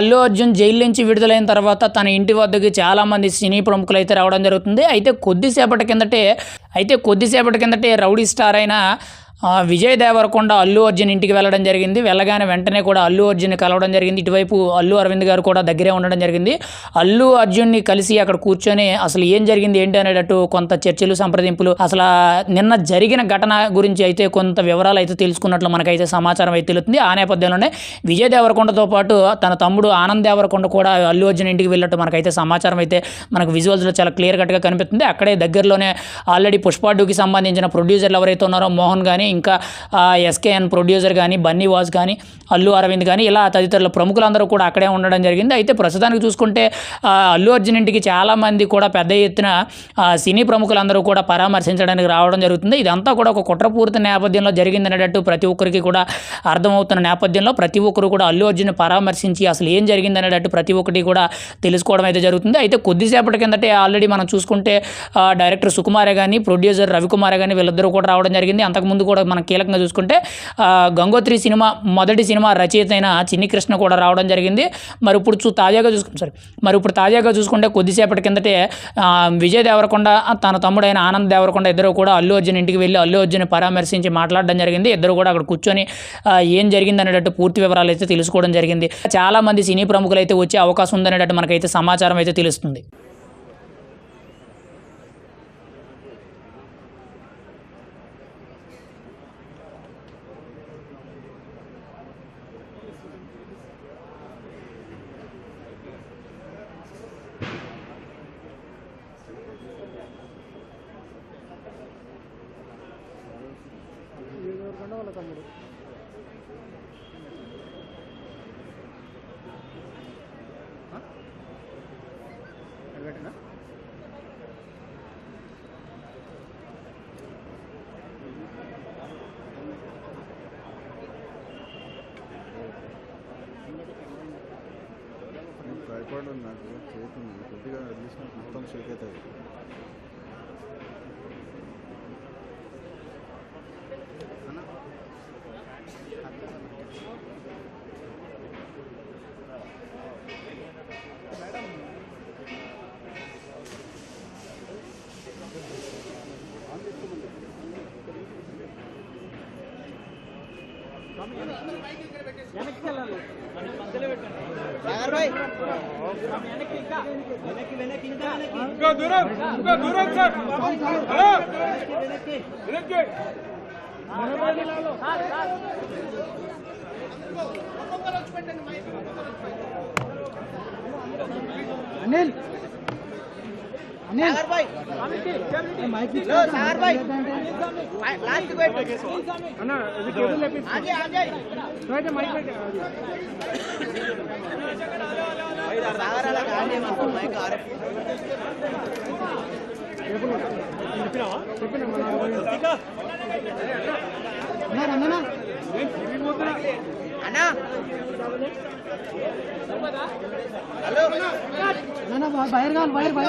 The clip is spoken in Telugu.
అల్లు అర్జున్ జైలు నుంచి విడుదలైన తర్వాత తన ఇంటి వద్దకి చాలా మంది సినీ ప్రముఖులు అయితే రావడం జరుగుతుంది. అయితే కొద్దిసేపటి కిందటే అయితే కొద్దిసేపటి కిందటే రౌడీ స్టార్ అయిన విజయ్ దేవరకొండ అల్లు అర్జున్ ఇంటికి వెళ్ళడం జరిగింది. వెళ్ళగానే వెంటనే కూడా అల్లు అర్జున్ కలవడం జరిగింది. ఇటువైపు అల్లు అరవింద్ గారు కూడా దగ్గరే ఉండడం జరిగింది. అల్లు అర్జున్ని కలిసి అక్కడ కూర్చొని అసలు ఏం జరిగింది ఏంటి అనేటట్టు కొంత చర్చలు సంప్రదింపులు అసలు నిన్న జరిగిన ఘటన గురించి అయితే కొంత వివరాలు అయితే తెలుసుకున్నట్లు మనకైతే సమాచారం అయితే తెలుస్తుంది. ఆ నేపథ్యంలోనే విజయ్ దేవరకొండతో పాటు తన తమ్ముడు ఆనంద్ దేవరకొండ కూడా అల్లు అర్జున్ ఇంటికి వెళ్ళినట్టు మనకైతే సమాచారం అయితే మనకు విజువల్స్లో చాలా క్లియర్ కట్గా కనిపిస్తుంది. అక్కడే దగ్గరలోనే ఆల్రెడీ పుష్పాడుకి సంబంధించిన ప్రొడ్యూసర్లు ఎవరైతే ఉన్నారో మోహన్ కానీ ఇంకా ఎస్కేఎన్ ప్రొడ్యూసర్ కానీ బన్నీ వాజ్ కానీ అల్లు అరవింద్ కానీ ఇలా తదితరుల ప్రముఖులందరూ కూడా అక్కడే ఉండడం జరిగింది. అయితే ప్రస్తుతానికి చూసుకుంటే అల్లు అర్జున్ ఇంటికి చాలామంది కూడా పెద్ద ఎత్తున సినీ ప్రముఖులందరూ కూడా పరామర్శించడానికి రావడం జరుగుతుంది. ఇదంతా కూడా ఒక కుట్రపూరిత నేపథ్యంలో జరిగింది అనేటట్టు ప్రతి ఒక్కరికి కూడా అర్థమవుతున్న నేపథ్యంలో ప్రతి ఒక్కరు కూడా అల్లు అర్జున్ పరామర్శించి అసలు ఏం జరిగింది అనేటట్టు ప్రతి ఒక్కటి కూడా తెలుసుకోవడం అయితే జరుగుతుంది. అయితే కొద్దిసేపటి కిందటే ఆల్రెడీ మనం చూసుకుంటే డైరెక్టర్ సుకుమారే కానీ ప్రొడ్యూసర్ రవికుమారే కానీ వీళ్ళిద్దరూ కూడా రావడం జరిగింది. అంతకుముందు కూడా మనం కీలకంగా చూసుకుంటే గంగోత్రి సినిమా మొదటి సినిమా రచయిత అయిన చిన్ని కృష్ణ కూడా రావడం జరిగింది. మరి ఇప్పుడు చూ తాజాగా చూసుకుంటే సారీ మరి ఇప్పుడు తాజాగా చూసుకుంటే కొద్దిసేపటి కిందటే విజయ్ దేవరకొండ తన తమ్ముడైన ఆనంద్ దేవరకొండ ఇద్దరు కూడా అల్లు అర్జున్ ఇంటికి వెళ్ళి అల్లు అర్జున్ పరామర్శించి మాట్లాడడం జరిగింది. ఇద్దరు కూడా అక్కడ కూర్చొని ఏం జరిగింది అనేటట్టు పూర్తి వివరాలు అయితే తెలుసుకోవడం జరిగింది. చాలా మంది సినీ ప్రముఖులు అయితే వచ్చే అవకాశం ఉందనేటట్టు మనకైతే సమాచారం అయితే తెలుస్తుంది. ట్రైపాడ్ నాకు చేతి కొద్దిగా వదిలేసిన మొత్తం షేక్ అవుతుంది ఇంకా దూరం ఇంకా దూరం సార్ వెనక్కి అనిల్ భాయ్ లాస్ట్ అన్న అన్నా. బయట కావాలి బయట బయట